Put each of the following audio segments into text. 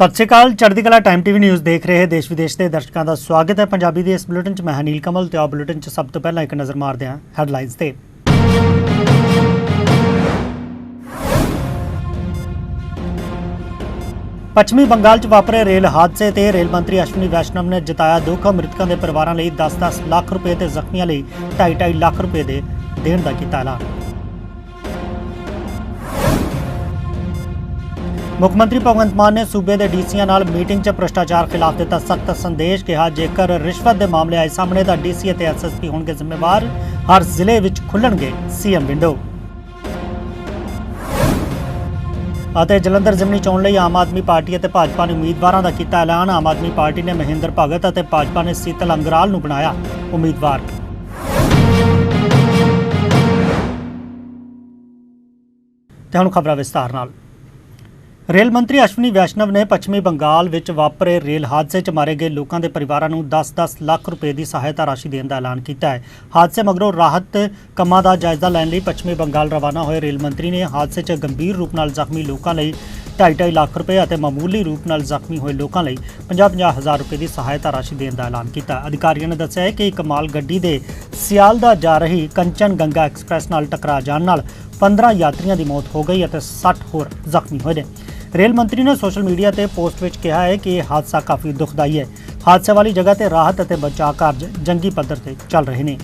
ਸਤਿ ਸ਼੍ਰੀ ਅਕਾਲ, ਚੜ੍ਹਦੀ ਕਲਾ ਟਾਈਮ ਟੀਵੀ ਨਿਊਜ਼ ਦੇਖ ਰਹੇ ਦੇਸ਼ ਵਿਦੇਸ਼ ਦੇ ਦਰਸ਼ਕਾਂ ਦਾ ਸਵਾਗਤ ਹੈ। ਪੰਜਾਬੀ ਦੇ ਇਸ ਬੁਲੇਟਿਨ 'ਚ ਮੈਂ ਹਾਂ ਕਮਲ ਤੇ ਆ ਬੁਲੇਟਿਨ 'ਚ ਸਭ ਤੋਂ ਪਹਿਲਾਂ ਇੱਕ ਨਜ਼ਰ ਮਾਰਦੇ ਹਾਂ ਹੈਡਲਾਈਨਸ ਤੇ। ਪੱਛਮੀ ਬੰਗਾਲ 'ਚ ਵਾਪਰੇ ਰੇਲ ਹਾਦਸੇ ਤੇ ਰੇਲ ਮੰਤਰੀ ਅਸ਼ਵਨੀ ਵੈਸ਼ਨਵ ਨੇ ਜਤਾਇਆ ਦੁੱਖ। ਮ੍ਰਿਤਕਾਂ ਦੇ ਪਰਿਵਾਰਾਂ ਲਈ 10-10 ਲੱਖ ਰੁਪਏ ਤੇ ਜ਼ਖਮੀਆਂ ਲਈ 2.5 ਲੱਖ ਰੁਪਏ ਦੇ ਦੇਣ ਦਾ ਕੀਤਾ ਐਲਾਨ। ਮੁੱਖ ਮੰਤਰੀ ਭਗਵੰਤ ਮਾਨ ਨੇ ਸੂਬੇ ਦੇ ਡੀਸੀਆਂ ਨਾਲ ਮੀਟਿੰਗ 'ਚ ਭ੍ਰਿਸ਼ਟਾਚਾਰ ਖਿਲਾਫ ਦਿੱਤਾ ਸਖਤ ਸੰਦੇਸ਼ ਕਿਹਾ, ਜੇਕਰ ਰਿਸ਼ਵਤ ਦੇ ਮਾਮਲੇ ਆਏ ਸਾਹਮਣੇ ਤਾਂ ਡੀਸੀ ਅਤੇ ਐਸਐਸਪੀ ਹੋਣਗੇ ਜ਼ਿੰਮੇਵਾਰ, ਹਰ ਜ਼ਿਲ੍ਹੇ ਵਿੱਚ ਖੁੱਲਣਗੇ ਸੀਐਮ ਵਿੰਡੋ। ਅਤੇ ਜਲੰਧਰ ਜ਼ਿਮਨੀ ਚੋਣ ਲਈ ਆਮ ਆਦਮੀ ਪਾਰਟੀ ਅਤੇ ਭਾਜਪਾ ਨੇ ਉਮੀਦਵਾਰਾਂ ਦਾ ਕੀਤਾ ਐਲਾਨ। ਆਮ ਆਦਮੀ ਪਾਰਟੀ ਨੇ ਮਹਿੰਦਰ ਭਗਤ ਅਤੇ ਭਾਜਪਾ ਨੇ ਸੀਤਲ ਅੰਗਰਾਲ ਨੂੰ ਬਣਾਇਆ ਉਮੀਦਵਾਰ। ਤੇ ਹੁਣ ਖਬਰਾਂ ਵਿਸਤਾਰ ਨਾਲ। ਰੇਲ ਮੰਤਰੀ ਅਸ਼ਵਨੀ ਵੈਸ਼ਨਵ ਨੇ ਪੱਛਮੀ ਬੰਗਾਲ ਵਿੱਚ ਵਾਪਰੇ ਰੇਲ ਹਾਦਸੇ 'ਚ ਮਾਰੇ ਗਏ ਲੋਕਾਂ ਦੇ ਪਰਿਵਾਰਾਂ ਨੂੰ 10-10 ਲੱਖ ਰੁਪਏ ਦੀ ਸਹਾਇਤਾ ਰਾਸ਼ੀ ਦੇਣ ਦਾ ਐਲਾਨ ਕੀਤਾ ਹੈ। ਹਾਦਸੇ ਮਗਰੋਂ ਰਾਹਤ ਕੰਮਾਂ ਦਾ ਜਾਇਜ਼ਾ ਲੈਣ ਲਈ ਪੱਛਮੀ ਬੰਗਾਲ ਰਵਾਨਾ ਹੋਏ ਰੇਲ ਮੰਤਰੀ ਨੇ ਹਾਦਸੇ 'ਚ ਗੰਭੀਰ ਰੂਪ ਨਾਲ ਜ਼ਖਮੀ ਲੋਕਾਂ ਲਈ 2.5 ਲੱਖ ਰੁਪਏ ਅਤੇ ਮਾਮੂਲੀ ਰੂਪ ਨਾਲ ਜ਼ਖਮੀ ਹੋਏ ਲੋਕਾਂ ਲਈ 50-50 ਹਜ਼ਾਰ ਰੁਪਏ ਦੀ ਸਹਾਇਤਾ ਰਾਸ਼ੀ ਦੇਣ ਦਾ ਐਲਾਨ ਕੀਤਾ। ਅਧਿਕਾਰੀਆਂ ਨੇ ਦੱਸਿਆ ਹੈ ਕਿ ਇੱਕ ਮਾਲ ਗੱਡੀ ਦੇ ਸਿਆਲਦਾ ਜਾ ਰਹੀ ਕੰਚਨ ਗੰਗਾ ਐਕਸਪ੍ਰੈਸ ਨਾਲ ਟਕਰਾ ਜਾਣ ਨਾਲ 15 ਯਾਤਰੀਆਂ ਦੀ ਮੌਤ ਹੋ ਗਈ ਅਤੇ 60 ਹੋਰ ਜ਼ਖਮੀ ਹੋਏ ਨੇ। ਰੇਲ ਮੰਤਰੀ ਨੇ ਸੋਸ਼ਲ ਮੀਡੀਆ ਤੇ ਪੋਸਟ ਵਿੱਚ ਕਿਹਾ ਹੈ ਕਿ ਇਹ ਹਾਦਸਾ ਕਾਫੀ ਦੁਖਦਾਈ ਹੈ। ਹਾਦਸੇ ਵਾਲੀ ਜਗ੍ਹਾ ਤੇ ਰਾਹਤ ਅਤੇ ਬਚਾਅ ਕਾਰਜ ਜੰਗੀ ਪੱਧਰ ਤੇ ਚੱਲ ਰਹੇ ਨੇ।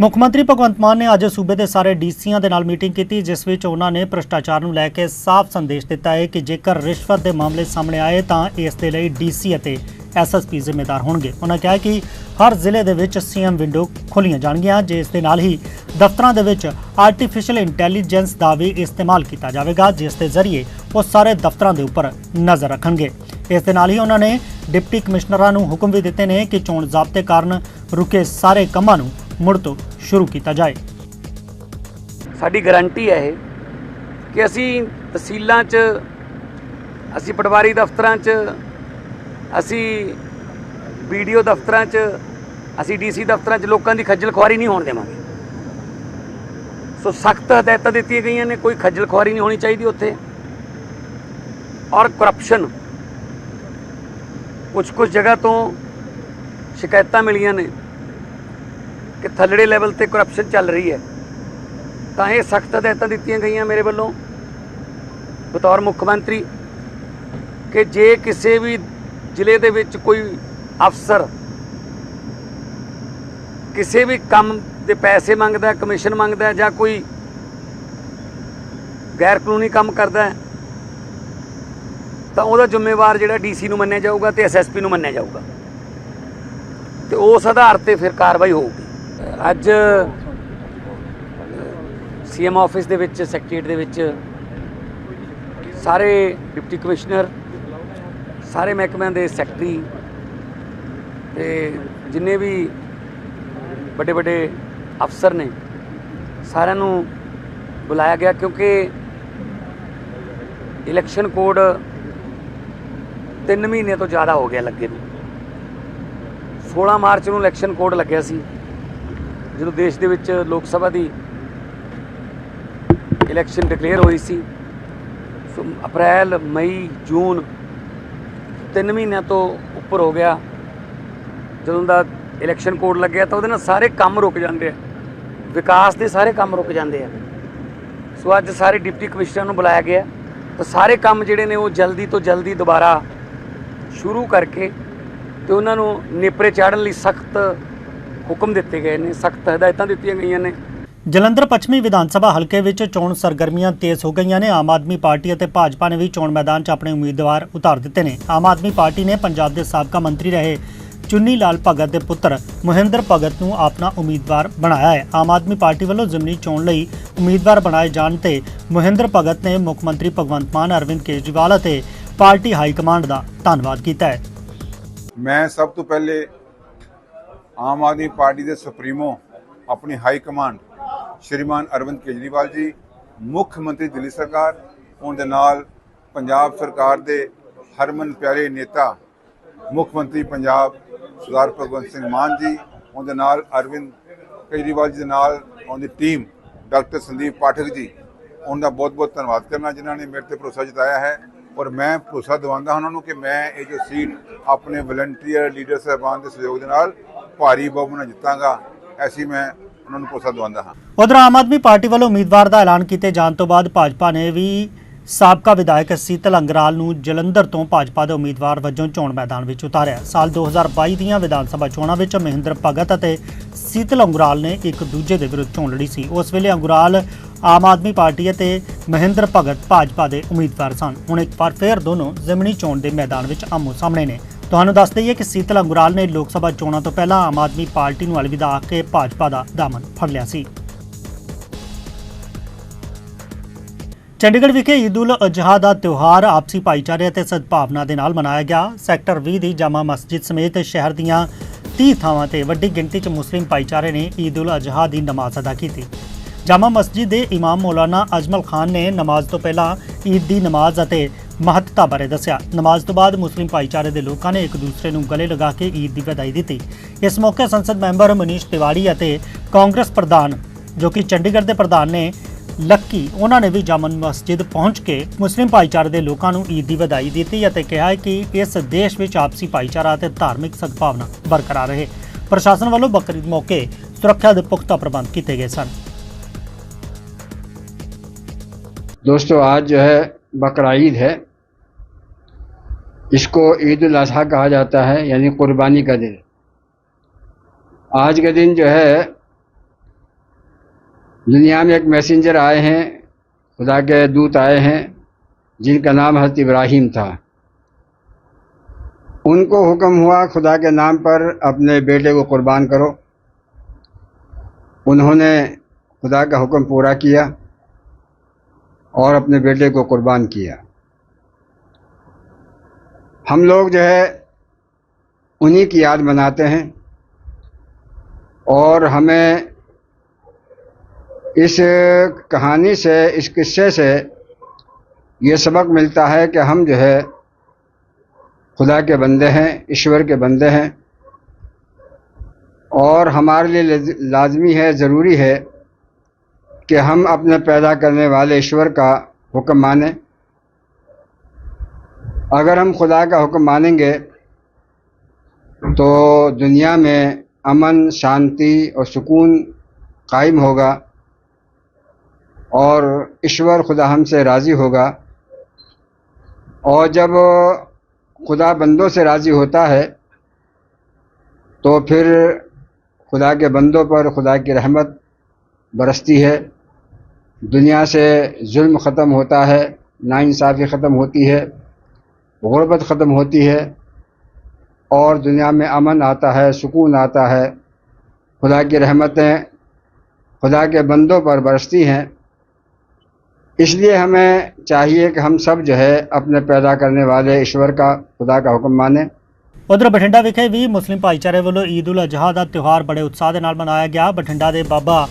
ਮੁੱਖ ਮੰਤਰੀ ਭਗਵੰਤ ਮਾਨ ਨੇ ਅੱਜ ਸੂਬੇ ਦੇ ਸਾਰੇ ਡੀਸੀਆਂ ਦੇ ਨਾਲ ਮੀਟਿੰਗ ਕੀਤੀ, ਜਿਸ ਵਿੱਚ ਉਹਨਾਂ ਨੇ ਭ੍ਰਿਸ਼ਟਾਚਾਰ ਨੂੰ ਲੈ ਕੇ ਸਾਫ਼ ਸੰਦੇਸ਼ ਦਿੱਤਾ ਹੈ ਕਿ ਜੇਕਰ ਰਿਸ਼ਵਤ ਦੇ ਮਾਮਲੇ ਸਾਹਮਣੇ ਆਏ ਤਾਂ ਇਸ ਦੇ ਲਈ ਡੀਸੀ ਅਤੇ ਐਸਐਸਪੀ ਜ਼ਿੰਮੇਦਾਰ ਹੋਣਗੇ। ਉਹਨਾਂ ਕਿਹਾ ਕਿ ਹਰ ਜ਼ਿਲ੍ਹੇ ਦੇ ਵਿੱਚ ਸੀਐਮ ਵਿੰਡੋ ਖੋਲੀਆਂ ਜਾਣਗੀਆਂ, ਜਿਸ ਦੇ ਨਾਲ ਹੀ ਦਫ਼ਤਰਾਂ ਦੇ ਵਿੱਚ ਆਰਟੀਫੀਸ਼ੀਅਲ ਇੰਟੈਲੀਜੈਂਸ ਦਾ ਵੀ ਇਸਤੇਮਾਲ ਕੀਤਾ ਜਾਵੇਗਾ, ਜਿਸ ਦੇ ਜ਼ਰੀਏ ਉਹ ਸਾਰੇ ਦਫ਼ਤਰਾਂ ਦੇ ਉੱਪਰ ਨਜ਼ਰ ਰੱਖਣਗੇ। ਇਸ ਦੇ ਨਾਲ ਹੀ ਉਹਨਾਂ ਨੇ ਡਿਪਟੀ ਕਮਿਸ਼ਨਰਾਂ ਨੂੰ ਹੁਕਮ ਵੀ ਦਿੱਤੇ ਨੇ ਕਿ ਚੋਣ ਜ਼ਾਬਤੇ ਕਾਰਨ ਰੁਕੇ ਸਾਰੇ ਕੰਮਾਂ ਨੂੰ ਮੁੜ ਤੋਂ ਸ਼ੁਰੂ ਕੀਤਾ ਜਾਏ। ਸਾਡੀ ਗਾਰੰਟੀ ਹੈ ਇਹ ਕਿ ਅਸੀਂ ਤਹਿਸੀਲਾਂ 'ਚ, ਅਸੀਂ ਪਟਵਾਰੀ ਦਫ਼ਤਰਾਂ 'ਚ, ਅਸੀਂ ਵੀਡੀਓ ਦਫ਼ਤਰਾਂ 'ਚ, ਅਸੀਂ ਡੀਸੀ ਦਫ਼ਤਰਾਂ 'ਚ ਲੋਕਾਂ ਦੀ ਖੱਜਲ ਖੁਆਰੀ ਨਹੀਂ ਹੋਣ ਦੇਵਾਂਗੇ। ਸੋ ਸਖਤ ਹਦਾਇਤਾਂ ਦਿੱਤੀਆਂ ਗਈਆਂ ਨੇ, ਕੋਈ ਖੱਜਲ ਖੁਆਰੀ ਨਹੀਂ ਹੋਣੀ ਚਾਹੀਦੀ ਉੱਥੇ। ਔਰ ਕਰਪਸ਼ਨ ਕੁਝ ਕੁਝ ਜਗ੍ਹਾ ਤੋਂ ਸ਼ਿਕਾਇਤਾਂ ਮਿਲੀਆਂ ਨੇ। ਕਿ ਥੱਲੜੇ ਲੈਵਲ ਤੇ ਕਰਪਸ਼ਨ ਚੱਲ ਰਹੀ ਹੈ। ਤਾਂ ਇਹ ਸਖਤ ਹਦਾਇਤਾਂ ਦਿੱਤੀਆਂ ਗਈਆਂ ਮੇਰੇ ਵੱਲੋਂ। ਬਤੌਰ ਮੁੱਖ ਮੰਤਰੀ, ਕਿ ਜੇ ਕਿਸੇ ਵੀ ਜ਼ਿਲ੍ਹੇ ਦੇ ਵਿੱਚ ਕੋਈ ਅਫਸਰ ਕਿਸੇ ਵੀ ਕੰਮ ਦੇ ਪੈਸੇ ਮੰਗਦਾ ਕਮਿਸ਼ਨ ਮੰਗਦਾ ਜਾਂ ਕੋਈ ਗੈਰ ਕਾਨੂੰਨੀ ਕੰਮ ਕਰਦਾ ਤਾਂ ਉਹਦਾ ਜ਼ਿੰਮੇਵਾਰ ਜਿਹੜਾ ਡੀਸੀ ਨੂੰ ਮੰਨਿਆ ਜਾਊਗਾ ਤੇ ਐਸਐਸਪੀ ਨੂੰ ਮੰਨਿਆ ਜਾਊਗਾ। ਤੇ ਉਸ ਆਧਾਰ ਤੇ ਫਿਰ ਕਾਰਵਾਈ ਹੋਊਗੀ। ਅੱਜ ਸੀਐਮ ਆਫਿਸ ਦੇ ਵਿੱਚ ਸੈਕਟਰੀਏਟ ਦੇ ਵਿੱਚ ਸਾਰੇ ਡਿਪਟੀ ਕਮਿਸ਼ਨਰ ਸਾਰੇ ਮਹਿਕਮਿਆਂ ਦੇ ਸੈਕਟਰੀ ਤੇ ਜਿੰਨੇ ਵੀ ਵੱਡੇ ਵੱਡੇ ਅਫਸਰ ਨੇ, ਸਾਰਿਆਂ ਨੂੰ ਬੁਲਾਇਆ ਗਿਆ ਕਿਉਂਕਿ ਇਲੈਕਸ਼ਨ ਕੋਡ 3 ਮਹੀਨੇ ਤੋਂ ਜ਼ਿਆਦਾ ਹੋ ਗਿਆ ਲੱਗੇ ਨੂੰ। 16 ਮਾਰਚ ਨੂੰ ਇਲੈਕਸ਼ਨ ਕੋਡ ਲੱਗਿਆ ਸੀ। ਜਦੋਂ ਦੇਸ਼ ਦੇ ਵਿੱਚ ਲੋਕ ਸਭਾ ਦੀ ਇਲੈਕਸ਼ਨ ਡਿਕਲੇਅਰ ਹੋਈ ਸੀ, ਸੋ ਅਪ੍ਰੈਲ, ਮਈ, ਜੂਨ ਤਿੰਨ ਮਹੀਨਿਆਂ ਤੋਂ ਉੱਪਰ ਹੋ ਗਿਆ। ਜਦੋਂ ਦਾ ਇਲੈਕਸ਼ਨ ਕੋਡ ਲੱਗਿਆ ਤਾਂ ਉਹਦੇ ਨਾਲ ਸਾਰੇ ਕੰਮ ਰੁਕ ਜਾਂਦੇ ਆ। ਵਿਕਾਸ ਦੇ ਸਾਰੇ ਕੰਮ ਰੁਕ ਜਾਂਦੇ ਆ। ਸੋ ਅੱਜ ਸਾਰੇ ਡਿਪਟੀ ਕਮਿਸ਼ਨਰ ਨੂੰ ਬੁਲਾਇਆ ਗਿਆ। ਤਾਂ ਸਾਰੇ ਕੰਮ ਜਿਹੜੇ ਨੇ ਉਹ ਜਲਦੀ ਤੋਂ ਜਲਦੀ ਦੁਬਾਰਾ ਸ਼ੁਰੂ ਕਰਕੇ ਤੇ ਉਹਨਾਂ ਨੂੰ ਨੇਪਰੇ ਚਾੜਨ ਲਈ ਸਖਤ ਹੁਕਮ ਦਿੱਤੇ ਗਏ ਨੇ ਸਖਤ ਹਦਾਇਤਾਂ ਦਿੱਤੀਆਂ ਗਈਆਂ ਨੇ। ਜਲੰਧਰ ਪੱਛਮੀ ਵਿਧਾਨ ਸਭਾ ਹਲਕੇ ਵਿੱਚ ਚੋਣ ਸਰਗਰਮੀਆਂ ਤੇਜ਼ ਹੋ ਗਈਆਂ ਨੇ। ਆਮ ਆਦਮੀ ਪਾਰਟੀ ਅਤੇ ਭਾਜਪਾ ਨੇ ਵੀ ਚੋਣ ਮੈਦਾਨ 'ਚ ਆਪਣੇ ਉਮੀਦਵਾਰ ਉਤਾਰ ਦਿੱਤੇ ਨੇ। ਆਮ ਆਦਮੀ ਪਾਰਟੀ ਨੇ ਪੰਜਾਬ ਦੇ ਸਾਬਕਾ ਮੰਤਰੀ ਰਹੇ ਚੁੰਨੀ ਲਾਲ ਭਗਤ ਦੇ ਪੁੱਤਰ ਮਹਿੰਦਰ ਭਗਤ ਨੂੰ ਆਪਣਾ ਉਮੀਦਵਾਰ ਬਣਾਇਆ ਹੈ। ਆਮ ਆਦਮੀ ਪਾਰਟੀ ਵੱਲੋਂ ਜ਼ਿਮਨੀ ਚੋਣ ਲਈ ਉਮੀਦਵਾਰ ਬਣਾਏ ਜਾਣ ਤੇ ਮਹਿੰਦਰ ਭਗਤ ਨੇ ਮੁੱਖ ਮੰਤਰੀ ਭਗਵੰਤ ਮਾਨ ਅਰਵਿੰਦ ਕੇਜਰੀਵਾਲ ਅਤੇ ਪਾਰਟੀ ਹਾਈ ਕਮਾਂਡ ਦਾ ਧੰਨਵਾਦ ਕੀਤਾ ਹੈ। ਮੈਂ ਸਭ ਤੋਂ ਪਹਿਲੇ ਆਮ ਆਦਮੀ ਪਾਰਟੀ ਦੇ ਸੁਪਰੀਮੋ ਆਪਣੀ ਹਾਈ ਕਮਾਂਡ ਸ਼੍ਰੀਮਾਨ ਅਰਵਿੰਦ ਕੇਜਰੀਵਾਲ ਜੀ, ਮੁੱਖ ਮੰਤਰੀ ਦਿੱਲੀ ਸਰਕਾਰ ਉਹਨਾਂ ਦੇ ਨਾਲ ਪੰਜਾਬ ਸਰਕਾਰ ਦੇ ਹਰਮਨ ਪਿਆਰੇ ਨੇਤਾ, ਮੁੱਖ ਮੰਤਰੀ ਪੰਜਾਬ ਸਰਦਾਰ ਭਗਵੰਤ ਸਿੰਘ ਮਾਨ ਜੀ ਉਹਨਾਂ ਦੇ ਨਾਲ ਅਰਵਿੰਦ ਕੇਜਰੀਵਾਲ ਜੀ ਦੇ ਨਾਲ ਉਹਨਾਂ ਦੀ ਟੀਮ ਡਾਕਟਰ ਸੰਦੀਪ ਪਾਠਕ ਜੀ, ਉਹਨਾਂ ਦਾ ਬਹੁਤ ਬਹੁਤ ਧੰਨਵਾਦ ਕਰਨਾ ਜਿਨ੍ਹਾਂ ਨੇ ਮੇਰੇ ਤੇ ਭਰੋਸਾ ਜਤਾਇਆ ਹੈ ਔਰ ਮੈਂ ਭਰੋਸਾ ਦਿਵਾਉਂਦਾ ਉਹਨਾਂ ਨੂੰ ਕਿ ਮੈਂ ਇਹ ਜੋ ਸੀਟ ਆਪਣੇ ਵਲੰਟੀਅਰ ਲੀਡਰ ਸਾਹਿਬਾਨ ਦੇ ਸਹਿਯੋਗ ਦੇ ਨਾਲ ਭਾਰੀ ਬਹੁਮਤ ਨਾਲ ਜਿੱਤਾਂਗਾ, ਐਸੀ ਮੈਂ ਉਹਨਾਂ ਨੂੰ ਭਰੋਸਾ ਦਿਵਾਉਂਦਾ ਹਾਂ। ਉਧਰ ਆਮ ਆਦਮੀ ਪਾਰਟੀ ਵੱਲੋਂ ਉਮੀਦਵਾਰ ਦਾ ਐਲਾਨ ਕੀਤੇ ਜਾਣ ਤੋਂ ਬਾਅਦ ਭਾਜਪਾ ਨੇ ਵੀ ਸਾਬਕਾ ਵਿਧਾਇਕ ਸੀਤਲ ਅੰਗਰਾਲ ਨੂੰ ਜਲੰਧਰ ਤੋਂ ਭਾਜਪਾ ਦੇ ਉਮੀਦਵਾਰ ਵਜੋਂ ਚੋਣ ਮੈਦਾਨ ਵਿੱਚ ਉਤਾਰਿਆ। ਸਾਲ 2022 ਦੀਆਂ ਵਿਧਾਨ ਸਭਾ ਚੋਣਾਂ ਵਿੱਚ ਮਹਿੰਦਰ ਭਗਤ ਅਤੇ ਸੀਤਲ ਅੰਗਰਾਲ ਨੇ ਇੱਕ ਦੂਜੇ ਦੇ ਵਿਰੁੱਧ ਚੋਣ ਲੜੀ ਸੀ। ਉਸ ਵੇਲੇ ਅੰਗਰਾਲ ਆਮ ਆਦਮੀ ਪਾਰਟੀ ਅਤੇ ਮਹਿੰਦਰ ਭਗਤ ਭਾਜਪਾ ਦੇ ਉਮੀਦਵਾਰ ਸਨ। ਹੁਣ ਇੱਕ ਵਾਰ ਫੇਰ ਦੋਨੋਂ ਜ਼ਿਮਨੀ ਚੋਣ ਦੇ ਮੈਦਾਨ ਵਿੱਚ ਆਮੋ ਸਾਹਮਣੇ ਨੇ। ਤੁਹਾਨੂੰ ਦੱਸ ਦਈਏ ਕਿ ਸੀਤਲ ਅੰਗਰਾਲ ਨੇ ਲੋਕ ਸਭਾ ਚੋਣਾਂ ਤੋਂ ਪਹਿਲਾਂ ਆਮ ਆਦਮੀ ਪਾਰਟੀ ਨੂੰ ਅਲਵਿਦਾ ਆਖ ਕੇ ਭਾਜਪਾ ਦਾ ਦਾਮਨ ਫੜ ਲਿਆ ਸੀ। ਚੰਡੀਗੜ੍ਹ ਵਿਖੇ ਈਦ ਉਲ ਅਜ਼ਹਾ ਦਾ ਤਿਉਹਾਰ ਆਪਸੀ ਭਾਈਚਾਰੇ ਅਤੇ ਸਦਭਾਵਨਾ ਦੇ ਨਾਲ ਮਨਾਇਆ ਗਿਆ। ਸੈਕਟਰ 20 ਦੀ ਜਾਮਾ ਮਸਜਿਦ ਸਮੇਤ ਸ਼ਹਿਰ ਦੀਆਂ 30 ਥਾਵਾਂ ਤੇ ਵੱਡੀ ਗਿਣਤੀ 'ਚ ਮੁਸਲਿਮ ਭਾਈਚਾਰੇ ਨੇ ਈਦ ਉਲ ਅਜ਼ਹਾ ਦੀ ਨਮਾਜ਼ ਅਦਾ ਕੀਤੀ। ਜਾਮਾ ਮਸਜਿਦ ਦੇ ਇਮਾਮ ਮੌਲਾਨਾ ਅਜਮਲ ਖਾਨ ਨੇ ਨਮਾਜ਼ ਤੋਂ ਪਹਿਲਾਂ ਈਦ ਦੀ ਨਮਾਜ਼ ਅਤੇ ਮਹੱਤਤਾ ਬਾਰੇ ਦੱਸਿਆ ਨਮਾਜ਼ ਤੋਂ ਬਾਅਦ ਮੁਸਲਿਮ ਭਾਈਚਾਰੇ ਦੇ ਲੋਕਾਂ ਨੇ ਇੱਕ ਦੂਸਰੇ ਨੂੰ ਗਲੇ ਲਗਾ ਕੇ ਈਦ ਦੀ ਵਧਾਈ ਦਿੱਤੀ ਇਸ ਮੌਕੇ ਸੰਸਦ ਮੈਂਬਰ ਮਨੀਸ਼ ਤਿਵਾੜੀ ਅਤੇ ਕਾਂਗਰਸ ਪ੍ਰਧਾਨ ਜੋ ਕਿ ਚੰਡੀਗੜ੍ਹ ਦੇ ਪ੍ਰਧਾਨ ਨੇ ਲੱਕੀ ਉਹਨਾਂ ਨੇ ਵੀ ਜਾਮਾ ਮਸਜਿਦ ਪਹੁੰਚ ਕੇ ਮੁਸਲਿਮ ਭਾਈਚਾਰੇ ਦੇ ਲੋਕਾਂ ਨੂੰ ਈਦ ਦੀ ਵਧਾਈ ਦਿੱਤੀ ਅਤੇ ਕਿਹਾ ਹੈ ਕਿ ਇਸ ਦੇਸ਼ ਵਿੱਚ ਆਪਸੀ ਭਾਈਚਾਰਾ ਅਤੇ ਧਾਰਮਿਕ ਸਦਭਾਵਨਾ ਬਰਕਰਾਰ ਰਹੇ ਪ੍ਰਸ਼ਾਸਨ ਵੱਲੋਂ ਬਕਰੀਦ ਮੌਕੇ ਸੁਰੱਖਿਆ ਦੇ ਪੁਖਤਾ ਪ੍ਰਬੰਧ ਕੀਤੇ ਗਏ ਸਨ दोस्तों आज जो है बकरा ईद है اس کو عید الاضحیٰ کہا جاتا ہے یعنی قربانی کا دن۔ آج کے دن جو ہے، دنیا میں ایک میسنجر آئے ہیں، خدا کے دوت آئے ہیں، جن کا نام حضرت ابراہیم تھا۔ ان کو حکم ہوا، خدا کے نام پر اپنے بیٹے کو قربان کرو۔ انہوں نے خدا کا حکم پورا کیا اور اپنے بیٹے کو قربان کیا۔ ہم لوگ جو ہے انہیں کی یاد مناتے ہیں اور ہمیں اس کہانی سے، اس قصے سے یہ سبق ملتا ہے کہ ہم جو ہے خدا کے بندے ہیں، ایشور کے بندے ہیں اور ہمارے لیے لازمی ہے، ضروری ہے کہ ہم اپنے پیدا کرنے والے ایشور کا حکم مانیں۔ اگر ہم خدا کا حکم مانیں گے تو دنیا میں امن، شانتی اور سکون قائم ہوگا اور ایشور خدا ہم سے راضی ہوگا۔ اور جب خدا بندوں سے راضی ہوتا ہے تو پھر خدا کے بندوں پر خدا کی رحمت برستی ہے۔ دنیا سے ظلم ختم ہوتا ہے، ناانصافی ختم ہوتی ہے۔ غربت ختم ہوتی ہے اور دنیا میں امن آتا ہے، سکون آتا ہے۔ خدا کی رحمتیں خدا کے بندوں پر برستی ہیں۔ اس لیے ہمیں چاہیے کہ ہم سب جو ہے اپنے پیدا کرنے والے ایشور کا، خدا کا حکم مانیں۔ ادھر بٹھنڈا وکھے بھی مسلم بھائی چارے والوں عید الاضحیٰ کا تہوار بڑے اتساہ منایا گیا۔ ਮਨਾਇਆ ਗਿਆ بابا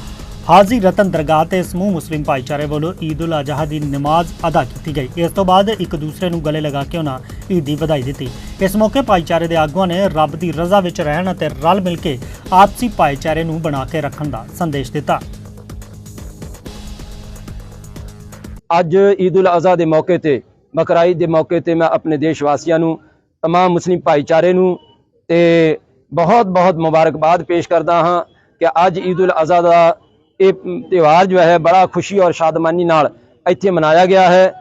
ਹਾਜ਼ੀ ਰਤਨ ਦਰਗਾਹ ਤੇ ਸਮੂਹ ਮੁਸਲਿਮ ਭਾਈਚਾਰੇ ਵੱਲੋਂ ਈਦ ਉਲ ਅਜ਼ਹਾ ਦੀ ਨਮਾਜ਼ ਅਦਾ ਕੀਤੀ ਗਈ ਇਸ ਤੋਂ ਬਾਅਦ ਇੱਕ ਦੂਸਰੇ ਨੂੰ ਗਲੇ ਲਗਾ ਕੇ ਉਹਨਾਂ ਈਦ ਦੀ ਵਧਾਈ ਦਿੱਤੀ ਇਸ ਮੌਕੇ ਭਾਈਚਾਰੇ ਦੇ ਆਗੂਆਂ ਨੇ ਰੱਬ ਦੀ ਰਜ਼ਾ ਵਿੱਚ ਰਹਿਣ ਅਤੇ ਰਲ ਮਿਲ ਕੇ ਆਪਸੀ ਭਾਈਚਾਰੇ ਨੂੰ ਬਣਾ ਕੇ ਰੱਖਣ ਦਾ ਸੰਦੇਸ਼ ਦਿੱਤਾ ਅੱਜ ਈਦ ਉਲ ਅਜ਼ਹਾ ਦੇ ਮੌਕੇ ਤੇ ਬਕਰਾ ਈਦ ਦੇ ਮੌਕੇ ਤੇ ਮੈਂ ਆਪਣੇ ਦੇਸ਼ ਵਾਸੀਆਂ ਨੂੰ तमाम ਮੁਸਲਿਮ ਭਾਈਚਾਰੇ ਨੂੰ ਤੇ ਬਹੁਤ ਬਹੁਤ ਮੁਬਾਰਕਬਾਦ ਪੇਸ਼ ਕਰਦਾ ਹਾਂ ਕਿ ਅੱਜ ਈਦ ਉਲ ਅਜ਼ਹਾ ਦਾ ਇਹ ਤਿਉਹਾਰ ਜੋ ਹੈ ਬੜਾ ਖੁਸ਼ੀ ਔਰ ਸ਼ਾਦਮਾਨੀ ਨਾਲ ਇੱਥੇ ਮਨਾਇਆ ਗਿਆ ਹੈ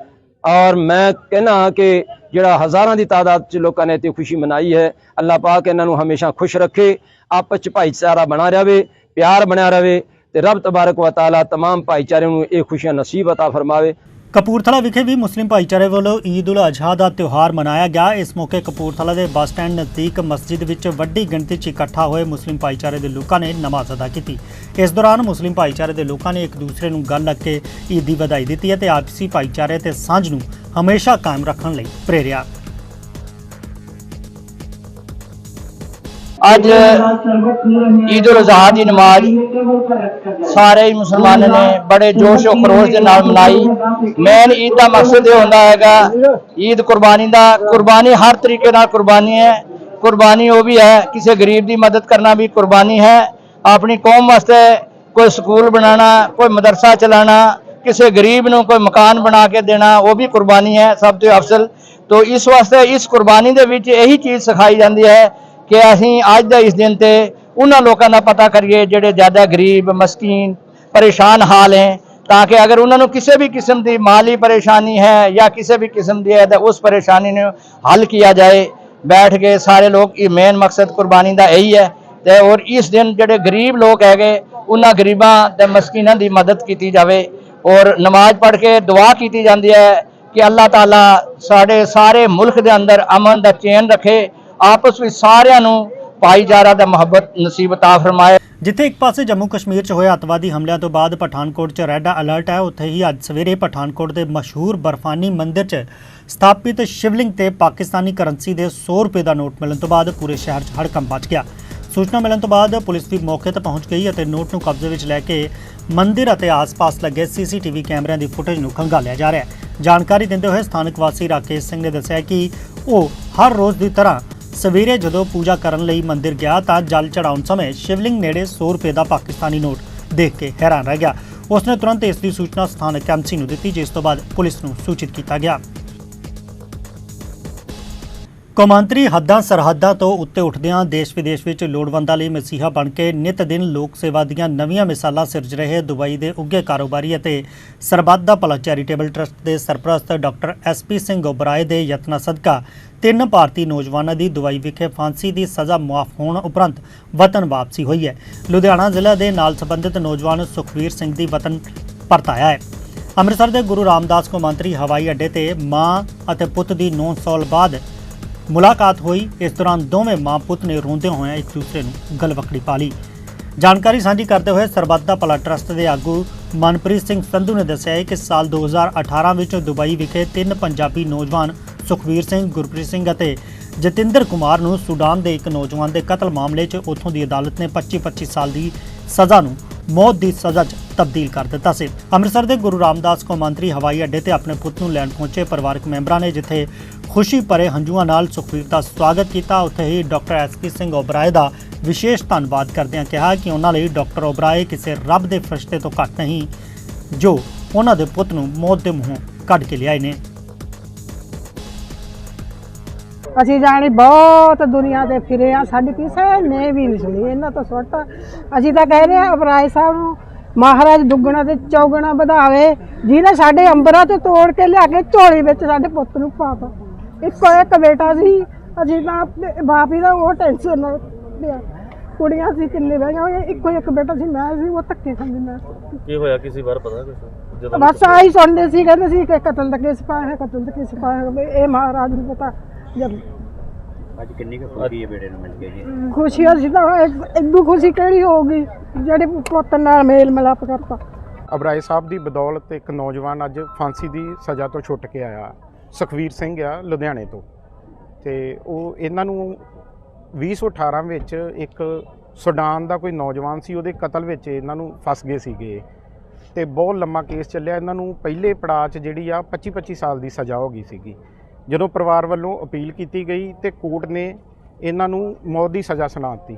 ਔਰ ਮੈਂ ਕਹਿਣਾ ਹਾਂ ਕਿ ਜਿਹੜਾ ਹਜ਼ਾਰਾਂ ਦੀ ਤਾਦਾਦ 'ਚ ਲੋਕਾਂ ਨੇ ਇੱਥੇ ਖੁਸ਼ੀ ਮਨਾਈ ਹੈ ਅੱਲਾਹ ਪਾਕ ਇਹਨਾਂ ਨੂੰ ਹਮੇਸ਼ਾ ਖੁਸ਼ ਰੱਖੇ ਆਪਸ 'ਚ ਭਾਈਚਾਰਾ ਬਣਾ ਰਹੇ ਪਿਆਰ ਬਣਿਆ ਰਹੇ ਤੇ ਰੱਬ ਤਬਾਰਕ ਵਾ ਤਾਲਾ तमाम ਭਾਈਚਾਰੇ ਨੂੰ ਇਹ ਖੁਸ਼ੀਆਂ ਨਸੀਬ عطا ਫਰਮਾਵੇ ਕਪੂਰਥਲਾ ਵਿਖੇ ਵੀ ਮੁਸਲਿਮ ਭਾਈਚਾਰੇ ਵੱਲੋਂ ਈਦ ਉਲ ਅਜ਼ਹਾ ਦਾ ਤਿਉਹਾਰ ਮਨਾਇਆ ਗਿਆ। ਇਸ ਮੌਕੇ ਕਪੂਰਥਲਾ ਦੇ ਬੱਸ ਸਟੈਂਡ ਨਜ਼ਦੀਕ ਮਸਜਿਦ ਵਿੱਚ ਵੱਡੀ ਗਿਣਤੀ 'ਚ ਇਕੱਠਾ ਹੋਏ ਮੁਸਲਿਮ ਭਾਈਚਾਰੇ ਦੇ ਲੋਕਾਂ ਨੇ ਨਮਾਜ਼ ਅਦਾ ਕੀਤੀ। ਇਸ ਦੌਰਾਨ ਮੁਸਲਿਮ ਭਾਈਚਾਰੇ ਦੇ ਲੋਕਾਂ ਨੇ ਇੱਕ ਦੂਸਰੇ ਨੂੰ ਗੱਲ ਲੱਗ ਕੇ ਈਦ ਦੀ ਵਧਾਈ ਦਿੱਤੀ ਅਤੇ ਆਪਸੀ ਭਾਈਚਾਰੇ ਤੇ ਸਾਂਝ ਨੂੰ ਹਮੇਸ਼ਾ ਕਾਇਮ ਰੱਖਣ ਲਈ ਪ੍ਰੇਰਿਆ। ਅੱਜ ਈਦ ਉਲ ਅਜ਼ਹਾ ਦੀ ਨਮਾਜ਼ ਸਾਰੇ ਹੀ ਮੁਸਲਮਾਨ ਨੇ ਬੜੇ ਜੋਸ਼ och ਖਰੋਸ਼ ਦੇ ਨਾਲ ਮਨਾਈ। ਮੇਨ ਈਦ ਦਾ ਮਕਸਦ ਇਹ ਹੁੰਦਾ ਹੈਗਾ, ਈਦ ਕੁਰਬਾਨੀ ਦਾ। ਕੁਰਬਾਨੀ ਹਰ ਤਰੀਕੇ ਨਾਲ ਕੁਰਬਾਨੀ ਹੈ। ਕੁਰਬਾਨੀ ਉਹ ਵੀ ਹੈ, ਕਿਸੇ ਗਰੀਬ ਦੀ ਮਦਦ ਕਰਨਾ ਵੀ ਕੁਰਬਾਨੀ ਹੈ। ਆਪਣੀ ਕੌਮ ਵਾਸਤੇ ਕੋਈ ਸਕੂਲ ਬਣਾਉਣਾ, ਕੋਈ ਮਦਰਸਾ ਚਲਾਉਣਾ, ਕਿਸੇ ਗਰੀਬ ਨੂੰ ਕੋਈ ਮਕਾਨ ਬਣਾ ਕੇ ਦੇਣਾ, ਉਹ ਵੀ ਕੁਰਬਾਨੀ ਹੈ ਸਭ ਤੋਂ ਅਫਸਲ ਤੋਂ ਇਸ ਵਾਸਤੇ ਇਸ ਕੁਰਬਾਨੀ ਦੇ ਵਿੱਚ ਇਹੀ ਚੀਜ਼ ਸਿਖਾਈ ਜਾਂਦੀ ਹੈ ਕਿ ਅਸੀਂ ਅੱਜ ਦੇ ਇਸ ਦਿਨ ਤੇ ਉਹਨਾਂ ਲੋਕਾਂ ਦਾ ਪਤਾ ਕਰੀਏ ਜਿਹੜੇ ਜ਼ਿਆਦਾ ਗਰੀਬ, ਮਸਕੀਨ, ਪਰੇਸ਼ਾਨ ਹਾਲ ਹੈ, ਤਾਂ ਕਿ ਅਗਰ ਉਹਨਾਂ ਨੂੰ ਕਿਸੇ ਵੀ ਕਿਸਮ ਦੀ ਮਾਲੀ ਪਰੇਸ਼ਾਨੀ ਹੈ ਜਾਂ ਕਿਸੇ ਵੀ ਕਿਸਮ ਦੀ ਹੈ, ਤਾਂ ਉਸ ਪਰੇਸ਼ਾਨੀ ਨੂੰ ਹੱਲ ਕੀਤਾ ਜਾਏ। ਬੈਠ ਕੇ ਸਾਰੇ ਲੋਕ ਇਹ ਮੇਨ ਮਕਸਦ ਕੁਰਬਾਨੀ ਦਾ ਇਹੀ ਹੈ ਤੇ ਔਰ ਇਸ ਦਿਨ ਜਿਹੜੇ ਗਰੀਬ ਲੋਕ ਹੈਗੇ, ਉਹਨਾਂ ਗਰੀਬਾਂ ਤੇ ਮਸਕੀਨਾਂ ਦੀ ਮਦਦ ਕੀਤੀ ਜਾਵੇ। ਔਰ ਨਮਾਜ਼ ਪੜ੍ਹ ਕੇ ਦੁਆ ਕੀਤੀ ਜਾਂਦੀ ਹੈ ਕਿ ਅੱਲਾਹ ਤਾਲਾ ਸਾਡੇ ਸਾਰੇ ਮੁਲਕ ਦੇ ਅੰਦਰ ਅਮਨ ਦਾ ਚੈਨ ਰੱਖੇ ਆਪਸ ਵਿੱਚ ਸਾਰਿਆਂ ਨੂੰ ਭਾਈਚਾਰਾ ਦਾ ਮੁਹੱਬਤ ਨਸੀਬ ਤਾ ਫਰਮਾਏ ਜਿੱਥੇ ਇੱਕ ਪਾਸੇ ਜੰਮੂ ਕਸ਼ਮੀਰ 'ਚ ਹੋਏ ਅੱਤਵਾਦੀ ਹਮਲਿਆਂ ਤੋਂ ਬਾਅਦ ਪਠਾਨਕੋਟ 'ਚ ਰੈੱਡ ਅਲਰਟ ਹੈ, ਉੱਥੇ ਹੀ ਅੱਜ ਸਵੇਰੇ ਪਠਾਨਕੋਟ ਦੇ ਮਸ਼ਹੂਰ ਬਰਫਾਨੀ ਮੰਦਿਰ 'ਚ ਸਥਾਪਿਤ ਸ਼ਿਵਲਿੰਗ ਤੇ ਪਾਕਿਸਤਾਨੀ ਕਰੰਸੀ ਦੇ 100 ਰੁਪਏ ਦਾ ਨੋਟ ਮਿਲਣ ਤੋਂ ਬਾਅਦ ਪੂਰੇ ਸ਼ਹਿਰ 'ਚ ਹੜਕੰਪ ਮਚ ਗਿਆ। ਸੂਚਨਾ ਮਿਲਣ ਤੋਂ ਬਾਅਦ ਪੁਲਿਸ ਵੀ ਮੌਕੇ ਤੇ ਪਹੁੰਚ ਗਈ ਅਤੇ ਨੋਟ ਨੂੰ ਕਬਜ਼ੇ ਵਿੱਚ ਲੈ ਕੇ ਮੰਦਿਰ ਅਤੇ ਆਸ-ਪਾਸ ਲੱਗੇ ਸੀਸੀਟੀਵੀ ਕੈਮਰਿਆਂ ਦੀ ਫੁਟੇਜ ਨੂੰ ਖੰਗਾਲਿਆ ਜਾ ਰਿਹਾ ਹੈ। ਜਾਣਕਾਰੀ ਦਿੰਦੇ ਹੋਏ ਸਥਾਨਕ ਵਾਸੀ ਰਾਕੇਸ਼ ਸਿੰਘ ਨੇ ਦੱਸਿਆ ਕਿ ਉਹ ਹਰ ਰੋਜ਼ ਦੀ ਤਰ੍ਹਾਂ ਸਵੇਰੇ ਜਦੋਂ ਪੂਜਾ ਕਰਨ ਲਈ ਮੰਦਿਰ ਗਿਆ ਤਾਂ ਜਲ ਚੜਾਉਣ ਸਮੇਂ ਸ਼ਿਵਲਿੰਗ ਨੇੜੇ 100 ਰੁਪਏ ਦਾ ਪਾਕਿਸਤਾਨੀ ਨੋਟ ਦੇਖ ਕੇ ਹੈਰਾਨ ਰਹਿ ਗਿਆ। ਉਸਨੇ ਤੁਰੰਤ ਇਸ ਦੀ ਸੂਚਨਾ ਸਥਾਨਕ ਐਮਸੀ ਨੂੰ ਦਿੱਤੀ, ਜਿਸ ਤੋਂ ਬਾਅਦ ਪੁਲਿਸ ਨੂੰ ਸੂਚਿਤ ਕੀਤਾ ਗਿਆ। ਕੌਮਾਂਤਰੀ ਹੱਦਾਂ ਸਰਹੱਦਾਂ ਤੋਂ ਉੱਤੇ ਉੱਠਦਿਆਂ ਦੇਸ਼ ਵਿਦੇਸ਼ ਵਿੱਚ ਲੋੜਵੰਦਾਂ ਲਈ ਮਸੀਹਾ ਬਣ ਕੇ ਨਿਤ ਦਿਨ ਲੋਕ ਸੇਵਾ ਦੀਆਂ ਨਵੀਆਂ ਮਿਸਾਲਾਂ ਸਿਰਜ ਰਹੇ ਦੁਬਈ ਦੇ ਉੱਘੇ ਕਾਰੋਬਾਰੀ ਅਤੇ ਸਰਬੱਤ ਦਾ ਭਲਾ ਚੈਰੀਟੇਬਲ ਟਰਸਟ ਦੇ ਸਰਪ੍ਰਸਤ doctor S P Singh Oberoi ਦੇ ਯਤਨਾਂ ਸਦਕਾ ਤਿੰਨ ਭਾਰਤੀ ਨੌਜਵਾਨਾਂ ਦੀ ਦੁਬਈ ਵਿਖੇ ਫਾਂਸੀ ਦੀ ਸਜ਼ਾ ਮੁਆਫ ਹੋਣ ਉਪਰੰਤ ਵਤਨ ਵਾਪਸੀ ਹੋਈ ਹੈ। ਲੁਧਿਆਣਾ ਜ਼ਿਲ੍ਹਾ ਦੇ ਨਾਲ ਸੰਬੰਧਿਤ ਨੌਜਵਾਨ ਸੁਖਵੀਰ ਸਿੰਘ ਦੀ ਵਤਨ ਪਰਤ ਆਇਆ ਹੈ। ਅੰਮ੍ਰਿਤਸਰ ਦੇ ਗੁਰੂ ਰਾਮਦਾਸ ਕੌਮਾਂਤਰੀ ਹਵਾਈ ਅੱਡੇ ਤੇ ਮਾਂ ਅਤੇ ਪੁੱਤ ਦੀ ਨੌਂ ਸਾਲ ਬਾਅਦ ਮੁਲਾਕਾਤ ਹੋਈ। ਇਸ ਦੌਰਾਨ ਦੋਵੇਂ ਮਾਂ ਪੁੱਤ ਨੇ ਰੋਂਦੇ ਹੋਏ ਇੱਕ ਦੂਸਰੇ ਨੂੰ ਗਲਵਕੜੀ ਪਾ ਲਈ। ਜਾਣਕਾਰੀ ਸਾਂਝੀ ਕਰਦੇ ਹੋਏ ਸਰਬੱਤ ਦਾ ਭਲਾ ਟਰਸਟ ਦੇ ਆਗੂ ਮਨਪ੍ਰੀਤ ਸਿੰਘ ਸੰਧੂ ਨੇ ਦੱਸਿਆ ਹੈ ਕਿ ਸਾਲ 2018 ਵਿੱਚ ਦੁਬਈ ਵਿਖੇ ਤਿੰਨ ਪੰਜਾਬੀ ਨੌਜਵਾਨ ਸੁਖਵੀਰ ਸਿੰਘ, ਗੁਰਪ੍ਰੀਤ ਸਿੰਘ ਅਤੇ ਜਤਿੰਦਰ ਕੁਮਾਰ ਨੂੰ ਸੁਡਾਨ ਦੇ ਇੱਕ ਨੌਜਵਾਨ ਦੇ ਕਤਲ ਮਾਮਲੇ 'ਚ ਉੱਥੋਂ ਦੀ ਅਦਾਲਤ ਨੇ 25-25 ਸਾਲ ਦੀ ਸਜ਼ਾ ਨੂੰ ਮੌਤ ਦੀ ਸਜ਼ਾ 'ਚ ਤਬਦੀਲ ਕਰ ਦਿੱਤਾ ਸੀ। ਅੰਮ੍ਰਿਤਸਰ ਦੇ ਗੁਰੂ ਰਾਮਦਾਸ ਕੌਮਾਂਤਰੀ ਹਵਾਈ ਅੱਡੇ ਤੇ ਆਪਣੇ ਪੁੱਤ ਨੂੰ ਲੈਣ ਪਹੁੰਚੇ ਪਰਿਵਾਰਕ ਮੈਂਬਰਾਂ ਨੇ, ਜਿੱਥੇ ਖੁਸ਼ੀ ਭਰੇ ਹੰਝੂਆਂ ਨਾਲ ਸੁਖਵੀਰ ਦਾ ਸਵਾਗਤ ਕੀਤਾ, ਉੱਥੇ ਹੀ doctor S P Singh Oberoi ਦਾ ਵਿਸ਼ੇਸ਼ ਧੰਨਵਾਦ ਕਰਦਿਆਂ ਕਿਹਾ ਕਿ ਉਹਨਾਂ ਲਈ ਡਾਕਟਰ ਓਬਰਾਏ ਕਿਸੇ ਰੱਬ ਦੇ ਫਰਿਸ਼ਤੇ ਤੋਂ ਘੱਟ ਨਹੀਂ, ਜੋ ਉਹਨਾਂ ਦੇ ਪੁੱਤ ਨੂੰ ਮੌਤ ਦੇ ਮੂੰਹੋਂ ਕੱਢ ਕੇ ਲਿਆਏ ਨੇ। ਅਸੀਂ ਜਾਣੀ ਬਹੁਤ ਦੁਨੀਆ ਤੇ ਫਿਰੇ ਆ ਸਾਡੀ ਕਿਸੇ ਨੇ ਵੀ ਨਹੀਂ ਸੁਣੀ ਇਹਨਾਂ ਤੋਂ ਸੁੱਟ। ਅਸੀਂ ਤਾਂ ਕਹਿ ਰਹੇ ਆ ਅਬਰਾਏ ਸਾਹਿਬ ਨੂੰ ਮਹਾਰਾਜ ਦੁੱਗਣਾ ਤੇ ਚੌਗਣਾ ਵਧਾਵੇ ਜਿਹਨੇ ਸਾਡੇ ਅੰਬਰਾਂ ਤੋਂ ਤੋੜ ਕੇ ਲਿਆ ਕੇ ਝੋਲੀ ਵਿੱਚ ਸਾਡੇ ਪੁੱਤ ਨੂੰ ਪਾਤਾ ਇੱਕੋ ਇੱਕ ਬੇਟਾ ਸੀ ਅਸੀਂ ਤਾਂ ਆਪਣੇ ਬਾਪ ਹੀ ਦਾ ਉਹ ਟੈਨਸ਼ਨ ਨਾਲ ਲਿਆ ਕੁੜੀਆਂ ਸੀ ਕਿੰਨੇ ਬਹਿਆਂ ਹੋਈਆਂ ਇੱਕੋ ਇੱਕ ਬੇਟਾ ਸੀ ਮੈਂ ਸੀ ਉਹ ਧੱਕੇ ਖਾਂਦੀ ਮੈਂ। ਕੀ ਹੋਇਆ ਕਿਸੇ ਵਾਰ ਪਤਾ ਜਦੋਂ ਬਸ ਆਹੀ ਸੁਣਦੇ ਸੀ ਕਹਿੰਦੇ ਸੀ ਕਿ ਕਤਲ ਦਾ ਕੇਸ ਪਾਇਆ ਹੈ ਕਤਲ ਦਾ ਕੇਸ ਪਾਇਆ ਹੈ ਇਹ ਮਹਾਰਾਜ ਨੂੰ ਪਤਾ। ਜਦ ਅੱਜ ਕਿੰਨੀ ਕੁ ਖੁਸ਼ੀ ਹੈ ਬੇੜੇ ਨੂੰ ਮਿਲ ਕੇ ਜੀ? ਖੁਸ਼ੀ ਅਸੀਂ ਤਾਂ ਇਦੋਂ ਖੁਸ਼ੀ ਕਿਹੜੀ ਹੋਊਗੀ? ਜਿਹੜੇ ਪੁੱਤ ਨਾਲ ਮੇਲ ਮਿਲਾਪ ਕਰਤਾ। ਅਬਰਾਏ ਸਾਹਿਬ ਦੀ ਬਦੌਲਤ ਇੱਕ ਨੌਜਵਾਨ ਅੱਜ ਫਾਂਸੀ ਦੀ ਸਜ਼ਾ ਤੋਂ ਛੁੱਟ ਕੇ ਆਇਆ। ਸੁਖਵੀਰ ਸਿੰਘ ਆ ਲੁਧਿਆਣੇ ਤੋਂ। ਤੇ ਉਹ ਇਹਨਾਂ ਨੂੰ 2018 ਵਿੱਚ ਇੱਕ ਸੁਡਾਨ ਦਾ ਕੋਈ ਨੌਜਵਾਨ ਸੀ ਉਹਦੇ ਕਤਲ ਵਿੱਚ ਇਹਨਾਂ ਨੂੰ ਫਸ ਗਏ ਸੀਗੇ। ਤੇ ਬਹੁਤ ਲੰਮਾ ਕੇਸ ਚੱਲਿਆ। ਇਹਨਾਂ ਨੂੰ ਪਹਿਲੇ ਪੜਾਅ 'ਚ ਜਿਹੜੀ ਆ 25 25 ਸਾਲ ਦੀ ਸਜ਼ਾ ਹੋ ਗਈ ਸੀਗੀ। ਜਦੋਂ ਪਰਿਵਾਰ ਵੱਲੋਂ ਅਪੀਲ ਕੀਤੀ ਗਈ ਤੇ ਕੋਰਟ ਨੇ ਇਹਨਾਂ ਨੂੰ ਮੌਤ ਦੀ ਸਜ਼ਾ ਸੁਣਾ ਦਿੱਤੀ।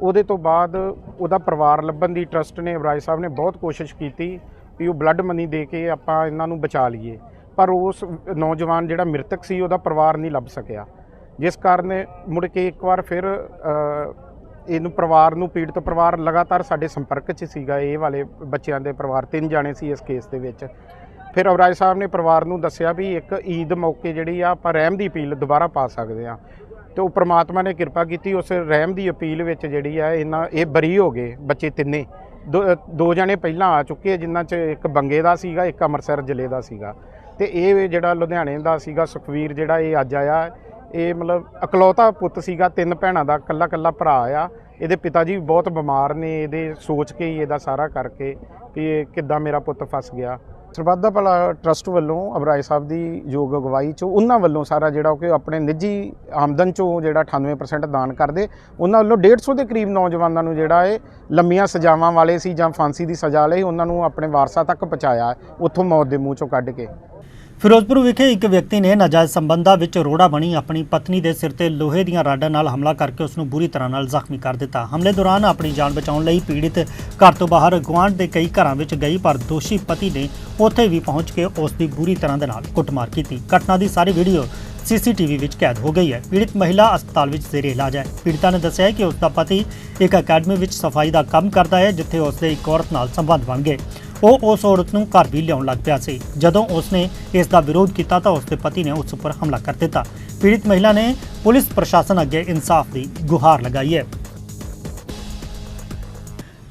ਉਹਦੇ ਤੋਂ ਬਾਅਦ ਉਹਦਾ ਪਰਿਵਾਰ ਲੱਭਣ ਦੀ ਟਰਸਟ ਨੇ ਅਬਰਾਜ ਸਾਹਿਬ ਨੇ ਬਹੁਤ ਕੋਸ਼ਿਸ਼ ਕੀਤੀ ਵੀ ਉਹ ਬਲੱਡ ਮਨੀ ਦੇ ਕੇ ਆਪਾਂ ਇਹਨਾਂ ਨੂੰ ਬਚਾ ਲਈਏ। ਪਰ ਉਸ ਨੌਜਵਾਨ ਜਿਹੜਾ ਮ੍ਰਿਤਕ ਸੀ, ਉਹਦਾ ਪਰਿਵਾਰ ਨਹੀਂ ਲੱਭ ਸਕਿਆ। ਜਿਸ ਕਾਰਨ ਮੁੜ ਕੇ ਇੱਕ ਵਾਰ ਫਿਰ ਇਹਨੂੰ ਪਰਿਵਾਰ ਨੂੰ, ਪੀੜਤ ਪਰਿਵਾਰ ਲਗਾਤਾਰ ਸਾਡੇ ਸੰਪਰਕ 'ਚ ਸੀਗਾ। ਇਹ ਵਾਲੇ ਬੱਚਿਆਂ ਦੇ ਪਰਿਵਾਰ, ਤਿੰਨ ਜਾਣੇ ਸੀ ਇਸ ਕੇਸ ਦੇ ਵਿੱਚ। ਫਿਰ ਅਬਰਾਜ ਸਾਹਿਬ ਨੇ ਪਰਿਵਾਰ ਨੂੰ ਦੱਸਿਆ ਵੀ ਇੱਕ ਈਦ ਮੌਕੇ ਜਿਹੜੀ ਆ ਆਪਾਂ ਰਹਿਮ ਦੀ ਅਪੀਲ ਦੁਬਾਰਾ ਪਾ ਸਕਦੇ ਆ। ਤੇ ਉਹ ਪ੍ਰਮਾਤਮਾ ਨੇ ਕਿਰਪਾ ਕੀਤੀ ਉਸ ਰਹਿਮ ਦੀ ਅਪੀਲ ਵਿੱਚ ਜਿਹੜੀ ਆ ਇਹਨਾਂ ਇਹ ਬਰੀ ਹੋ ਗਏ ਬੱਚੇ ਤਿੰਨੇ। ਦੋ ਦੋ ਜਣੇ ਪਹਿਲਾਂ ਆ ਚੁੱਕੇ ਆ, ਜਿਨ੍ਹਾਂ 'ਚ ਇੱਕ ਬੰਗੇ ਦਾ ਸੀਗਾ ਇੱਕ ਅੰਮ੍ਰਿਤਸਰ ਜ਼ਿਲ੍ਹੇ ਦਾ ਸੀਗਾ। ਤੇ ਇਹ ਜਿਹੜਾ ਲੁਧਿਆਣੇ ਦਾ ਸੀਗਾ ਸੁਖਵੀਰ ਜਿਹੜਾ ਇਹ ਅੱਜ ਆਇਆ ਇਹ ਮਤਲਬ ਇਕਲੌਤਾ ਪੁੱਤ ਸੀਗਾ ਤਿੰਨ ਭੈਣਾਂ ਦਾ ਇਕੱਲਾ ਇਕੱਲਾ ਭਰਾ ਆ। ਇਹਦੇ ਪਿਤਾ ਜੀ ਵੀ ਬਹੁਤ ਬਿਮਾਰ ਨੇ ਇਹਦੇ ਸੋਚ ਕੇ ਹੀ ਇਹਦਾ ਸਾਰਾ ਕਰਕੇ ਕਿ ਇਹ ਕਿੱਦਾਂ ਮੇਰਾ ਪੁੱਤ ਫਸ ਗਿਆ। ਸਰਬੱਤ ਭਲਾ ਟਰਸਟ ਵੱਲੋਂ ਅਬਰਾਏ ਸਾਹਿਬ ਦੀ ਯੋਗ ਅਗਵਾਈ ਚੋਂ, ਉਹਨਾਂ ਵੱਲੋਂ ਸਾਰਾ ਜਿਹੜਾ ਕਿ ਆਪਣੇ ਨਿੱਜੀ ਆਮਦਨ ਚੋਂ ਜਿਹੜਾ 98% ਦਾਨ ਕਰਦੇ, ਉਹਨਾਂ ਵੱਲੋਂ 150 ਦੇ ਕਰੀਬ ਨੌਜਵਾਨਾਂ ਨੂੰ ਜਿਹੜਾ ਇਹ ਲੰਮੀਆਂ ਸਜ਼ਾਵਾਂ ਵਾਲੇ ਸੀ ਜਾਂ ਫਾਂਸੀ ਦੀ ਸਜ਼ਾ ਲਈ ਉਹਨਾਂ ਨੂੰ ਆਪਣੇ ਵਾਰਸਾ ਤੱਕ ਪਹੁੰਚਾਇਆ, ਉੱਥੋਂ ਮੌਤ ਦੇ ਮੂੰਹ ਚੋਂ ਕੱਢ ਕੇ। ਫਿਰੋਜ਼ਪੁਰ ਵਿਖੇ ਇੱਕ ਵਿਅਕਤੀ ਨੇ ਨਾਜਾਇਜ਼ ਸੰਬੰਧਾਂ ਵਿੱਚ ਰੋੜਾ ਬਣੀ ਆਪਣੀ ਪਤਨੀ ਦੇ ਸਿਰ ਤੇ ਲੋਹੇ ਦੀਆਂ ਰਾਡਾਂ ਨਾਲ ਹਮਲਾ ਕਰਕੇ ਉਸ ਨੂੰ ਬੁਰੀ ਤਰ੍ਹਾਂ ਨਾਲ ਜ਼ਖਮੀ ਕਰ ਦਿੱਤਾ। ਹਮਲੇ ਦੌਰਾਨ ਆਪਣੀ ਜਾਨ ਬਚਾਉਣ ਲਈ ਪੀੜਿਤ ਘਰ ਤੋਂ ਬਾਹਰ ਗੁਆਂਢ ਦੇ ਕਈ ਘਰਾਂ ਵਿੱਚ ਗਈ, ਪਰ ਦੋਸ਼ੀ ਪਤੀ ਨੇ ਉੱਥੇ ਵੀ ਪਹੁੰਚ ਕੇ ਉਸ ਦੀ ਬੁਰੀ ਤਰ੍ਹਾਂ ਦੇ ਨਾਲ ਕੁੱਟਮਾਰ ਕੀਤੀ। ਘਟਨਾ ਦੀ ਸਾਰੀ ਵੀਡੀਓ ਸੀਸੀਟੀਵੀ ਵਿੱਚ ਕੈਦ ਹੋ ਗਈ ਹੈ। ਪੀੜਤ ਮਹਿਲਾ ਹਸਪਤਾਲ ਵਿੱਚ ਜ਼ੇਰੇ ਇਲਾਜ ਹੈ। ਪੀੜਿਤਾ ਨੇ ਦੱਸਿਆ ਹੈ ਕਿ ਉਸ ਦਾ ਪਤੀ ਇੱਕ ਅਕੈਡਮੀ ਵਿੱਚ ਸਫ਼ਾਈ ਦਾ ਕੰਮ ਕਰਦਾ ਹੈ, ਜਿੱਥੇ ਉਸ ਦੇ ਇੱਕ ਔਰਤ ਨਾਲ ਸੰਬੰਧ ਬਣ ਗਏ। ਉਹ ਉਸ ਔਰਤ ਨੂੰ ਘਰ ਵੀ ਲਿਆਉਣ ਲੱਗ ਪਿਆ ਸੀ। ਜਦੋਂ ਉਸਨੇ ਇਸ ਦਾ ਵਿਰੋਧ ਕੀਤਾ ਤਾਂ ਉਸਦੇ ਪਤੀ ਨੇ ਉਸ ਉੱਪਰ ਹਮਲਾ ਕਰ ਦਿੱਤਾ। ਪੀੜਿਤ ਮਹਿਲਾ ਨੇ ਪੁਲਿਸ ਪ੍ਰਸ਼ਾਸਨ ਅੱਗੇ ਇਨਸਾਫ ਦੀ ਗੁਹਾਰ ਲਗਾਈ ਹੈ।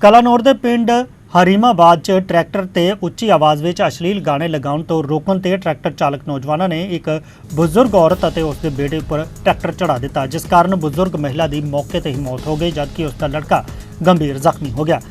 ਕਲਾਨੌਰ ਦੇ ਪਿੰਡ ਹਰੀਮਾਬਾਦ 'ਚ ਟਰੈਕਟਰ ਤੇ ਉੱਚੀ ਆਵਾਜ਼ ਵਿੱਚ ਅਸ਼ਲੀਲ ਗਾਣੇ ਲਗਾਉਣ ਤੋਂ ਰੋਕਣ ਤੇ ਟਰੈਕਟਰ ਚਾਲਕ ਨੌਜਵਾਨਾਂ ਨੇ ਇੱਕ ਬਜ਼ੁਰਗ ਔਰਤ ਅਤੇ ਉਸ ਦੇ ਬੇਟੇ ਉੱਪਰ ਟਰੈਕਟਰ ਚੜਾ ਦਿੱਤਾ, ਜਿਸ ਕਾਰਨ ਬਜ਼ੁਰਗ ਮਹਿਲਾ ਦੀ ਮੌਕੇ ਤੇ ਹੀ ਮੌਤ ਹੋ ਗਈ, ਜਦਕਿ ਉਸ ਦਾ ਲੜਕਾ ਗੰਭੀਰ ਜ਼ਖਮੀ ਹੋ ਗਿਆ।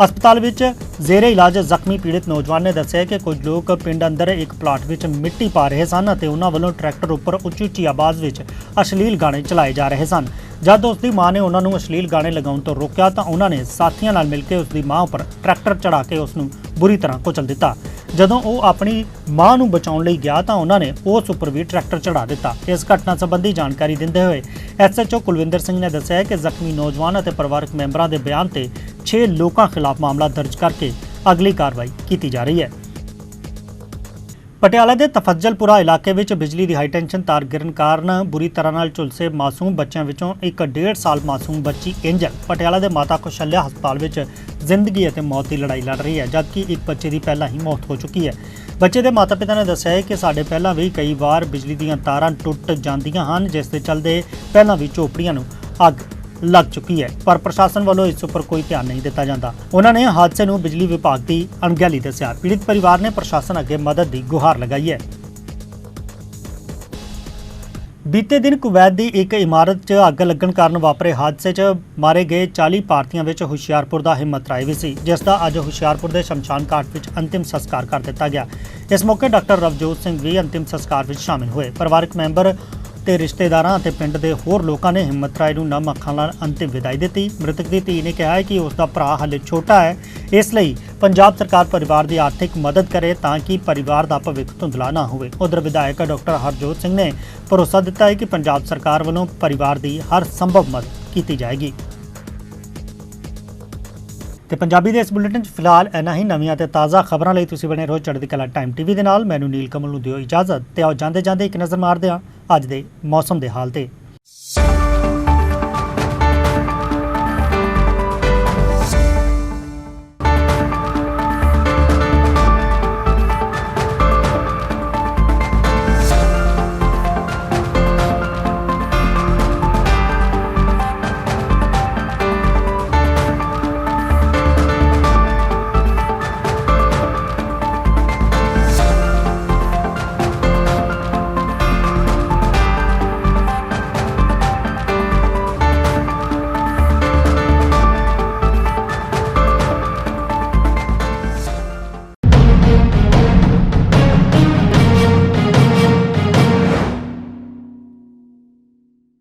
ਹਸਪਤਾਲ ਵਿੱਚ ਜ਼ੇਰੇ ਇਲਾਜ ਜ਼ਖਮੀ ਪੀੜਿਤ ਨੌਜਵਾਨ ਨੇ ਦੱਸਿਆ ਕਿ ਕੁਝ ਲੋਕ ਪਿੰਡ ਅੰਦਰ ਇੱਕ ਪਲਾਟ ਵਿੱਚ ਮਿੱਟੀ ਪਾ ਰਹੇ ਸਨ ਅਤੇ ਉਹਨਾਂ ਵੱਲੋਂ ਟਰੈਕਟਰ ਉੱਪਰ ਉੱਚੀ ਉੱਚੀ ਆਵਾਜ਼ ਵਿੱਚ ਅਸ਼ਲੀਲ ਗਾਣੇ ਚਲਾਏ ਜਾ ਰਹੇ ਸਨ। ਜਦ ਉਸ ਦੀ ਮਾਂ ਨੇ ਉਹਨਾਂ ਨੂੰ ਅਸ਼ਲੀਲ ਗਾਣੇ ਲਗਾਉਣ ਤੋਂ ਰੋਕਿਆ ਤਾਂ ਉਹਨਾਂ ਨੇ ਸਾਥੀਆਂ ਨਾਲ ਮਿਲ ਕੇ ਉਸ ਦੀ ਮਾਂ ਉੱਪਰ ਟਰੈਕਟਰ ਚੜਾ ਕੇ ਉਸ ਨੂੰ ਬੁਰੀ ਤਰ੍ਹਾਂ ਕੁਚਲ ਦਿੱਤਾ। ਜਦੋਂ ਉਹ ਆਪਣੀ ਮਾਂ ਨੂੰ ਬਚਾਉਣ ਲਈ ਗਿਆ ਤਾਂ ਉਹਨਾਂ ਨੇ ਉਸ ਉੱਪਰ ਵੀ ਟਰੈਕਟਰ ਚੜਾ ਦਿੱਤਾ। ਇਸ ਘਟਨਾ ਸੰਬੰਧੀ ਜਾਣਕਾਰੀ ਦਿੰਦੇ ਹੋਏ ਐਸਐਚਓ ਕੁਲਵਿੰਦਰ ਸਿੰਘ ਨੇ ਦੱਸਿਆ ਕਿ ਜ਼ਖਮੀ ਨੌਜਵਾਨ ਅਤੇ ਪਰਿਵਾਰਕ ਮੈਂਬਰਾਂ ਦੇ ਬਿਆਨ ਤੇ 6 ਲੋਕਾਂ ਖਿਲਾਫ ਮਾਮਲਾ ਦਰਜ ਕਰਕੇ ਅਗਲੀ ਕਾਰਵਾਈ ਕੀਤੀ ਜਾ ਰਹੀ ਹੈ। ਪਟਿਆਲਾ ਦੇ ਤਫਜ਼ਲਪੁਰਾ ਇਲਾਕੇ ਵਿੱਚ ਬਿਜਲੀ ਦੀ ਹਾਈ ਟੈਂਸ਼ਨ ਤਾਰ ਗਿਰਨ ਕਾਰਨ ਬੁਰੀ ਤਰ੍ਹਾਂ ਨਾਲ ਝੁਲਸੇ ਮਾਸੂਮ ਬੱਚਿਆਂ ਵਿੱਚੋਂ ਇੱਕ 1.5 ਸਾਲ ਮਾਸੂਮ ਬੱਚੀ ਐਂਜਲ ਪਟਿਆਲਾ ਦੇ ਮਾਤਾ ਕੁਸ਼ਲਿਆ ਹਸਪਤਾਲ ਵਿੱਚ ਜ਼ਿੰਦਗੀ ਅਤੇ ਮੌਤ ਦੀ ਲੜਾਈ ਲੜ ਰਹੀ ਹੈ, ਜਦਕਿ ਇੱਕ ਬੱਚੇ ਦੀ ਪਹਿਲਾਂ ਹੀ ਮੌਤ ਹੋ ਚੁੱਕੀ ਹੈ। ਬੱਚੇ ਦੇ ਮਾਤਾ-ਪਿਤਾ ਨੇ ਦੱਸਿਆ ਹੈ ਕਿ ਸਾਡੇ ਪਹਿਲਾਂ ਵੀ ਕਈ ਵਾਰ ਬਿਜਲੀ ਦੀਆਂ ਤਾਰਾਂ ਟੁੱਟ ਜਾਂਦੀਆਂ ਹਨ, ਜਿਸ ਦੇ ਚੱਲਦੇ ਪਹਿਲਾਂ ਵੀ ਝੋਪੜੀਆਂ ਨੂੰ ਅੱਗ ਲੱਗ ਚੁੱਕੀ ਹੈ, ਪਰ ਪ੍ਰਸ਼ਾਸਨ ਵੱਲੋਂ ਇਸ ਉੱਪਰ ਕੋਈ ਧਿਆਨ ਨਹੀਂ ਦਿੱਤਾ ਜਾਂਦਾ। ਉਹਨਾਂ ਨੇ ਹਾਦਸੇ ਨੂੰ ਬਿਜਲੀ ਵਿਭਾਗ ਦੀ ਅਣਗਹਿਲੀ ਦੱਸਿਆ। ਪੀੜਿਤ ਪਰਿਵਾਰ ਨੇ ਪ੍ਰਸ਼ਾਸਨ ਅੱਗੇ ਮਦਦ ਦੀ ਗੁਹਾਰ ਲਗਾਈ ਹੈ। ਬੀਤੇ ਦਿਨ ਕੁਵੈਤ ਦੀ ਇੱਕ ਇਮਾਰਤ 'ਚ ਅੱਗ ਲੱਗਣ ਕਾਰਨ ਵਾਪਰੇ ਹਾਦਸੇ 'ਚ ਮਾਰੇ ਗਏ 40 ਭਾਰਤੀਆਂ ਵਿੱਚ ਹੁਸ਼ਿਆਰਪੁਰ ਦਾ ਹਿੰਮਤ ਰਾਏ ਵੀ ਸੀ, ਜਿਸ ਦਾ ਅੱਜ ਹੁਸ਼ਿਆਰਪੁਰ ਦੇ ਸ਼ਮਸ਼ਾਨ ਘਾਟ ਵਿੱਚ ਅੰਤਿਮ ਸੰਸਕਾਰ ਕਰ ਦਿੱਤਾ ਗਿਆ। ਇਸ ਮੌਕੇ ਡਾਕਟਰ ਰਵਜੋਤ ਸਿੰਘ ਵੀ ਅੰਤਿਮ ਸੰਸਕਾਰ ਵਿੱਚ ਸ਼ਾਮਿਲ ਹੋਏ। ਪਰਿਵਾਰਕ ਮੈਂਬਰ ਤੇ ਰਿਸ਼ਤੇਦਾਰਾਂ ਅਤੇ ਪਿੰਡ ਦੇ ਹੋਰ ਲੋਕਾਂ ਨੇ ਹਿੰਮਤ ਰਾਏ ਨੂੰ ਨਮ ਅੱਖਾਂ ਨਾਲ ਅੰਤਿਮ ਵਿਦਾਈ ਦਿੱਤੀ। ਮ੍ਰਿਤਕ ਦੀ ਧੀ ਨੇ ਕਿਹਾ ਹੈ ਕਿ ਉਸ ਦਾ ਭਰਾ ਹਾਲੇ ਛੋਟਾ ਹੈ। ਇਸ ਲਈ ਪੰਜਾਬ ਸਰਕਾਰ ਪਰਿਵਾਰ ਦੀ ਆਰਥਿਕ ਮਦਦ ਕਰੇ ਤਾਂ ਕਿ ਪਰਿਵਾਰ ਦਾ ਭਵਿੱਖ ਧੁੰਦਲਾ ਨਾ ਹੋਵੇ। ਉਧਰ ਵਿਧਾਇਕ ਡਾਕਟਰ ਹਰਜੋਤ ਸਿੰਘ ਨੇ ਭਰੋਸਾ ਦਿੱਤਾ ਹੈ ਕਿ ਪੰਜਾਬ ਸਰਕਾਰ ਵੱਲੋਂ ਪਰਿਵਾਰ ਦੀ ਹਰ ਸੰਭਵ ਮਦਦ ਕੀਤੀ ਜਾਏਗੀ। ਤੇ ਪੰਜਾਬੀ ਦੇ ਇਸ ਬੁਲੇਟਿਨ 'ਚ ਫਿਲਹਾਲ ਇੰਨਾ ਹੀ। ਨਵੀਆਂ ਤੇ ਤਾਜ਼ਾ ਖਬਰਾਂ ਲਈ ਤੁਸੀਂ ਬਣੇ ਰਹੋ ਚੜ੍ਹਦੀ ਕਲਾ ਟਾਈਮ ਟੀਵੀ ਦੇ ਨਾਲ। ਮੈਨੂੰ ਨੀਲ ਕਮਲ ਨੂੰ ਦਿਓ ਇਜਾਜ਼ਤ। ਤੇ ਆਓ ਜਾਂਦੇ ਜਾਂਦੇ ਇੱਕ ਨਜ਼ਰ ਮਾਰਦੇ ਹਾਂ। ਅੱਜ ਦੇ ਮੌਸਮ ਦੇ ਹਾਲ ਤੇ।